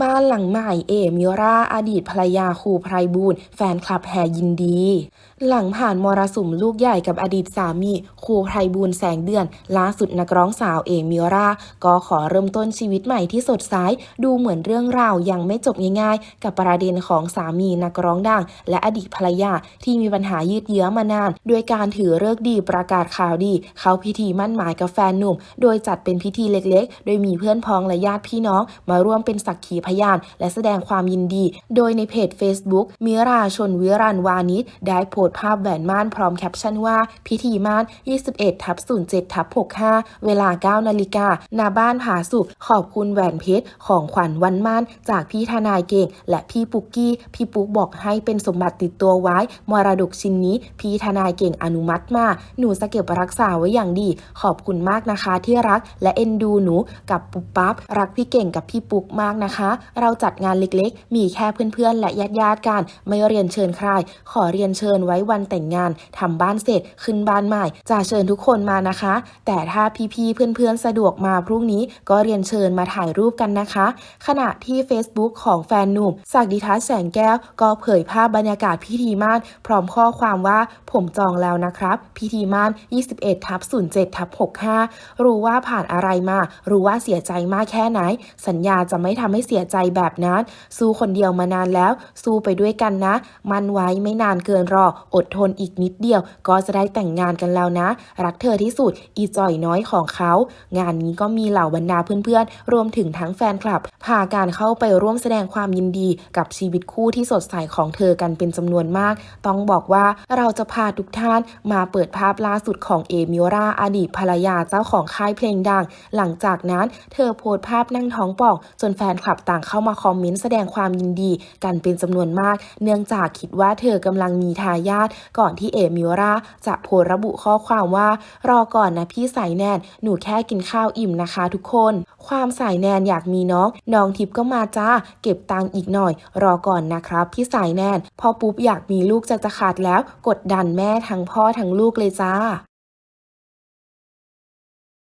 บ้านหลังใหม่เอมิราอดีตภรรยาครูไพรบูลแฟนคลับแห่ยินดี หลังผ่านมรสุมลูกใหญ่กับอดีตสามีครูไพรบูลแสงเดือน ล่าสุดนักร้องสาวเอมิราก็ขอเริ่มต้นชีวิตใหม่ที่สดใสดูเหมือนเรื่องราวยังไม่จบง่ายๆ กับประเด็นของสามีนักร้องดัง และอดีตภรรยาที่มีปัญหายืดเยื้อมานาน โดยการถือเลิกดีประกาศข่าวดี เข้าพิธีมั่นหมายกับแฟนหนุ่ม โดยจัดเป็นพิธีเล็กๆ โดยมีเพื่อนพ้องและญาติพี่น้องมาร่วมเป็นสักขีพยาน และแสดงความยินดี โดยในเพจ Facebook มิราชนวิรันวานิชได้โพสต์ภาพแหวนม่านพร้อมแคปชั่นว่า พิธีม่าน 21ทับ07ทับ65 เวลา 9 นาฬิกาหน้าบ้านผาสุข ขอบคุณแหวนเพชร ของขวัญวันม่าน จากพี่ทนายเก่ง และพี่ปุกกี้ พี่ปุ๊กบอกให้เป็นสมบัติติดตัวไว้ มรดกชิ้นนี้ พี่ทนายเก่งอนุมัติมา หนูจะเก็บรักษาไว้อย่างดี ขอบคุณมากนะคะที่รักและเอ็นดูหนูกับปุ๊บปั๊บรักพี่เก่งกับพี่ปุ๊กมากนะคะเราจัดงานเล็กๆ มีแค่เพื่อนๆ และญาติๆกัน ไม่เรียนเชิญใคร ขอเรียนเชิญไว้วันแต่งงานทำบ้านเสร็จ ขึ้นบ้านใหม่ จะเชิญทุกคนมานะคะ แต่ถ้าพี่ๆ เพื่อนๆ สะดวกมาพรุ่งนี้ก็เรียนเชิญมาถ่ายรูปกันนะคะ ขณะที่ Facebook ของแฟนหนุ่มศักดิทัศแสงแก้ว ก็เผยภาพบรรยากาศพิธีม่านพร้อมข้อความว่าผมจองแล้วนะครับ พิธีม่าน21ทับ07ทับ65 รู้ว่าผ่านอะไรมา รู้ว่าเสียใจมากแค่ไหน สัญญาจะไม่ทำให้เสียสียใจแบบนั้น สู้คนเดียวมานานแล้ว สู้ไปด้วยกันนะ มันไว้ไม่นานเกินรอ อดทนอีกนิดเดียว ก็จะได้แต่งงานกันแล้วนะ รักเธอที่สุด อีจ่อยน้อยของเขา งานนี้ก็มีเหล่าบรรดาเพื่อนๆ รวมถึงทั้งแฟนคลับ พาการเข้าไปร่วมแสดงความยินดีกับชีวิตคู่ที่สดใสของเธอกันเป็นจำนวนมาก ต้องบอกว่าเราจะพาทุกท่านมาเปิดภาพล่าสุดของเอมิโอราอดีตภรรยาเจ้าของค่ายเพลงดัง หลังจากนั้นเธอโพสต์ภาพนั่งท้องป่อง จนแฟนคลับต่างเข้ามาคอมเมนต์แสดงความยินดีกันเป็นจำนวนมาก เนื่องจากคิดว่าเธอกำลังมีทายาทก่อนที่เอมิโอราจะโพสต์ระบุข้อความว่า รอก่อนนะพี่สายแนนหนูแค่กินข้าวอิ่มนะคะทุกคน ความสายแนนอยากมีน้อง น้องทิพย์ก็มาจ้า เก็บตังค์อีกหน่อย รอก่อนนะครับพี่สายแนนพอปุ๊บอยากมีลูกจะจะขาดแล้ว กดดันแม่ทั้งพ่อทั้งลูกเลยจ้า